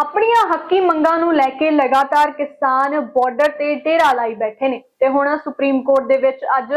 ਆਪਣੀਆਂ ਹੱਕੀ ਮੰਗਾਂ ਨੂੰ ਲੈ ਕੇ ਲਗਾਤਾਰ ਕਿਸਾਨ ਬਾਰਡਰ ਤੇ ਡੇਰਾ ਲਾਈ ਬੈਠੇ ਨੇ। ਤੇ ਹੁਣ ਸੁਪਰੀਮ ਕੋਰਟ ਦੇ ਵਿੱਚ ਅੱਜ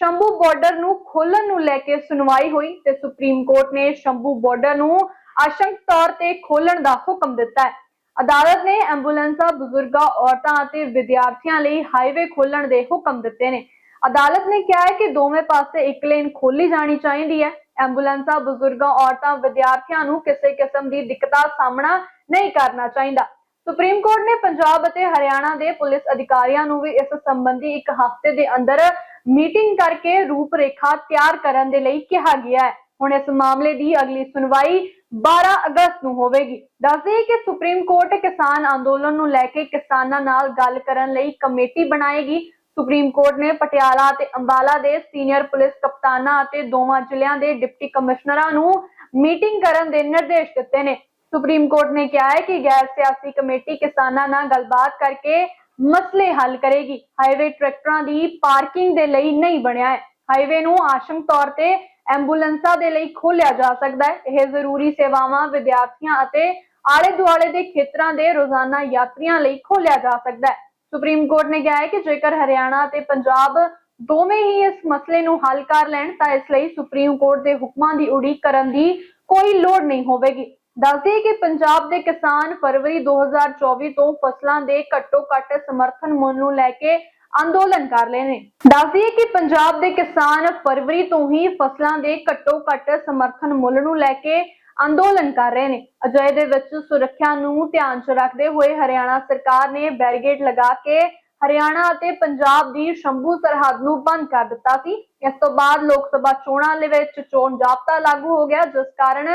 ਸ਼ੰਭੂ ਬਾਰਡਰ ਨੂੰ ਖੋਲਣ ਨੂੰ ਲੈ ਕੇ ਸੁਣਵਾਈ ਹੋਈ ਤੇ ਸੁਪਰੀਮ ਕੋਰਟ ਨੇ ਸ਼ੰਭੂ ਬਾਰਡਰ ਨੂੰ ਆਸ਼ੰਕ ਤੌਰ ਤੇ ਖੋਲਣ ਦਾ ਹੁਕਮ ਦਿੱਤਾ ਹੈ। ਅਦਾਲਤ ਨੇ ਐਂਬੂਲੈਂਸਾਂ, ਬਜ਼ੁਰਗਾਂ, ਔਰਤਾਂ ਅਤੇ ਵਿਦਿਆਰਥੀਆਂ ਲਈ ਹਾਈਵੇ ਖੋਲਣ ਦੇ ਹੁਕਮ ਦਿੱਤੇ ਨੇ। ਅਦਾਲਤ ਨੇ ਕਿਹਾ ਹੈ ਕਿ ਦੋਵੇਂ ਪਾਸੇ ਇੱਕ ਲੇਨ ਖੋਲੀ ਜਾਣੀ ਚਾਹੀਦੀ ਹੈ। ਐਂਬੂਲੈਂਸਾਂ, ਬਜ਼ੁਰਗਾਂ, ਔਰਤਾਂ, ਵਿਦਿਆਰਥੀਆਂ ਨੂੰ ਕਿਸੇ ਕਿਸਮ ਦੀ ਦਿੱਕਤਾਂ ਸਾਹਮਣਾ ਨਹੀਂ ਕਰਨਾ ਚਾਹੀਦਾ। ਸੁਪਰੀਮ ਕੋਰਟ ਨੇ ਪੰਜਾਬ ਅਤੇ ਹਰਿਆਣਾ ਦੇ ਪੁਲਿਸ ਅਧਿਕਾਰੀਆਂ ਨੂੰ ਵੀ ਇਸ ਸੰਬੰਧੀ ਇੱਕ ਹਫ਼ਤੇ ਦੇ ਅੰਦਰ ਮੀਟਿੰਗ ਕਰਕੇ ਰੂਪਰੇਖਾ ਤਿਆਰ ਕਰਨ ਦੇ ਲਈ ਕਿਹਾ ਗਿਆ ਹੈ। ਹੁਣ ਇਸ ਮਾਮਲੇ ਦੀ ਅਗਲੀ ਸੁਣਵਾਈ 12 ਅਗਸਤ ਨੂੰ ਹੋਵੇਗੀ। ਦੱਸਦੇ ਕਿ ਸੁਪਰੀਮ ਕੋਰਟ ਕਿਸਾਨ ਅੰਦੋਲਨ ਨੂੰ ਲੈ ਕੇ ਕਿਸਾਨਾਂ ਨਾਲ ਗੱਲ ਕਰਨ ਲਈ ਕਮੇਟੀ ਬਣਾਏਗੀ। ਸੁਪਰੀਮ ਕੋਰਟ ਨੇ ਪਟਿਆਲਾ ਅਤੇ ਅੰਬਾਲਾ ਦੇ ਸੀਨੀਅਰ ਪੁਲਿਸ ਕਪਤਾਨਾਂ ਅਤੇ ਦੋਵਾਂ ਜ਼ਿਲ੍ਹਿਆਂ ਦੇ ਡਿਪਟੀ ਕਮਿਸ਼ਨਰਾਂ ਨੂੰ ਮੀਟਿੰਗ ਕਰਨ ਦੇ ਨਿਰਦੇਸ਼ ਦਿੱਤੇ ਨੇ। ਸੁਪਰੀਮ ਕੋਰਟ ਨੇ ਕਿਹਾ ਹੈ ਕਿ ਗੈਰ ਸਿਆਸੀ ਕਮੇਟੀ ਕਿਸਾਨਾਂ ਨਾਲ ਗੱਲਬਾਤ ਕਰਕੇ ਮਸਲੇ ਹੱਲ ਕਰੇਗੀ। ਹਾਈਵੇ ਟਰੈਕਟਰਾਂ ਦੀ ਪਾਰਕਿੰਗ ਦੇ ਲਈ ਨਹੀਂ ਬਣਿਆ ਹੈ। ਹਾਈਵੇ ਨੂੰ ਆਸ਼ਮ ਤੌਰ ਤੇ ਐਂਬੂਲੈਂਸਾਂ ਦੇ ਲਈ ਖੋਲਿਆ ਜਾ ਸਕਦਾ ਹੈ। ਇਹ ਜ਼ਰੂਰੀ ਸੇਵਾਵਾਂ ਵਿਦਿਆਰਥੀਆਂ ਅਤੇ ਆਲੇ ਦੁਆਲੇ ਦੇ ਖੇਤਰਾਂ ਦੇ ਰੋਜ਼ਾਨਾ ਯਾਤਰੀਆਂ ਲਈ ਖੋਲਿਆ ਜਾ ਸਕਦਾ ਹੈ। ਸੁਪਰੀਮ ਕੋਰਟ ਨੇ ਕਿਹਾ ਹੈ ਕਿ ਜੇਕਰ ਹਰਿਆਣਾ ਤੇ ਪੰਜਾਬ ਦੋਵੇਂ ਹੀ ਇਸ ਮਸਲੇ ਨੂੰ ਹੱਲ ਕਰ ਲੈਣ, ਤਾਂ ਇਸ ਲਈ ਸੁਪਰੀਮ ਕੋਰਟ ਦੇ ਹੁਕਮਾਂ ਦੀ ਉਡੀਕ ਕਰਨ ਦੀ ਕੋਈ ਲੋੜ ਨਹੀਂ ਹੋਵੇਗੀ। ਦੱਸਦੇ ਕਿ ਪੰਜਾਬ ਦੇ ਕਿਸਾਨ ਫਰਵਰੀ 2024 ਤੋਂ ਫਸਲਾਂ ਦੇ ਘੱਟੋ ਘੱਟ ਸਮਰਥਨ ਮੁੱਲ ਨੂੰ ਲੈ ਕੇ ਅੰਦੋਲਨ ਕਰ ਰਹੇ ਨੇ। ਦੱਸਦੀ ਕਿ ਪੰਜਾਬ ਦੇ ਕਿਸਾਨ ਫਰਵਰੀ ਤੋਂ ਹੀ ਫਸਲਾਂ ਦੇ ਘੱਟੋ ਘੱਟ ਸਮਰਥਨ ਮੁੱਲ ਨੂੰ ਲੈ ਕੇ ਅੰਦੋਲਨ ਕਰ ਰਹੇ ਨੇ। ਅਜਿਹੇ ਦੇ ਵਿੱਚ ਸੁਰੱਖਿਆ ਨੂੰ ਧਿਆਨ 'ਚ ਰੱਖਦੇ ਹੋਏ ਹਰਿਆਣਾ ਸਰਕਾਰ ਨੇ ਬੈਰੀਗੇਡ ਲਗਾ ਕੇ ਹਰਿਆਣਾ ਅਤੇ ਪੰਜਾਬ ਦੀ ਸ਼ੰਭੂ ਸਰਹੱਦ ਨੂੰ ਬੰਦ ਕਰ ਦਿੱਤਾ ਸੀ। ਇਸ ਤੋਂ ਬਾਅਦ ਲੋਕ ਸਭਾ ਚੋਣਾਂ ਦੇ ਵਿੱਚ ਚੋਣ ਜਾਬਤਾ ਲਾਗੂ ਹੋ ਗਿਆ, ਜਿਸ ਕਾਰਨ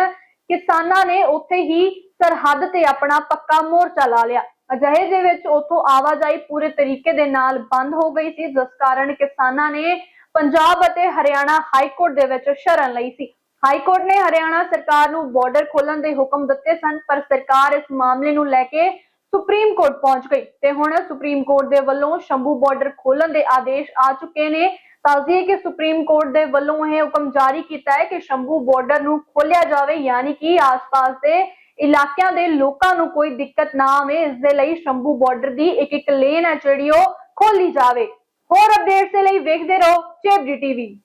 ਕਿਸਾਨਾਂ ਨੇ ਉੱਥੇ ਹੀ ਸਰਹੱਦ ਤੇ ਆਪਣਾ ਪੱਕਾ ਮੋਰਚਾ ਲਾ ਲਿਆ। ਅਜਿਹੇ ਦੇ ਵਿੱਚ ਉਥੋਂ ਆਵਾਜਾਈ ਪੂਰੇ ਤਰੀਕੇ ਦੇ ਨਾਲ ਬੰਦ ਹੋ ਗਈ ਸੀ, ਜਿਸ ਕਾਰਨ ਕਿਸਾਨਾਂ ਨੇ ਪੰਜਾਬ ਅਤੇ ਹਰਿਆਣਾ ਹਾਈ ਕੋਰਟ ਦੇ ਵਿੱਚ ਸ਼ਰਨ ਲਈ ਸੀ। ਹਾਈ ਕੋਰਟ ਨੇ ਹਰਿਆਣਾ ਸਰਕਾਰ ਨੂੰ ਬਾਰਡਰ ਖੋਲਣ ਦੇ ਹੁਕਮ ਦਿੱਤੇ ਸਨ, ਪਰ ਸਰਕਾਰ ਇਸ ਮਾਮਲੇ ਨੂੰ ਲੈ ਕੇ ਸੁਪਰੀਮ ਕੋਰਟ ਪਹੁੰਚ ਗਈ ਤੇ ਹੁਣ ਸੁਪਰੀਮ ਕੋਰਟ ਦੇ ਵੱਲੋਂ ਸ਼ੰਭੂ ਬਾਰਡਰ ਖੋਲਣ ਦੇ ਆਦੇਸ਼ ਆ ਚੁੱਕੇ ਨੇ। ਦੱਸਦੀਏ ਕਿ ਸੁਪਰੀਮ ਕੋਰਟ ਦੇ ਵੱਲੋਂ ਇਹ ਹੁਕਮ ਜਾਰੀ ਕੀਤਾ ਹੈ ਕਿ ਸ਼ੰਭੂ ਬਾਰਡਰ ਨੂੰ ਖੋਲਿਆ ਜਾਵੇ, ਯਾਨੀ ਕਿ ਆਸ-ਪਾਸ ਦੇ ਇਲਾਕਿਆਂ ਦੇ ਲੋਕਾਂ ਨੂੰ ਕੋਈ ਦਿੱਕਤ ਨਾ ਆਵੇ। ਇਸ ਦੇ ਲਈ ਸ਼ੰਭੂ ਬਾਰਡਰ ਦੀ ਇੱਕ ਇੱਕ ਲੇਨ ਹੈ ਜਿਹੜੀ ਉਹ ਖੋਲੀ ਜਾਵੇ। ਹੋਰ ਅਪਡੇਟਸ ਦੇ ਲਈ ਵੇਖਦੇ ਰਹੋ ਚੇਬਡੀ ਟੀਵੀ।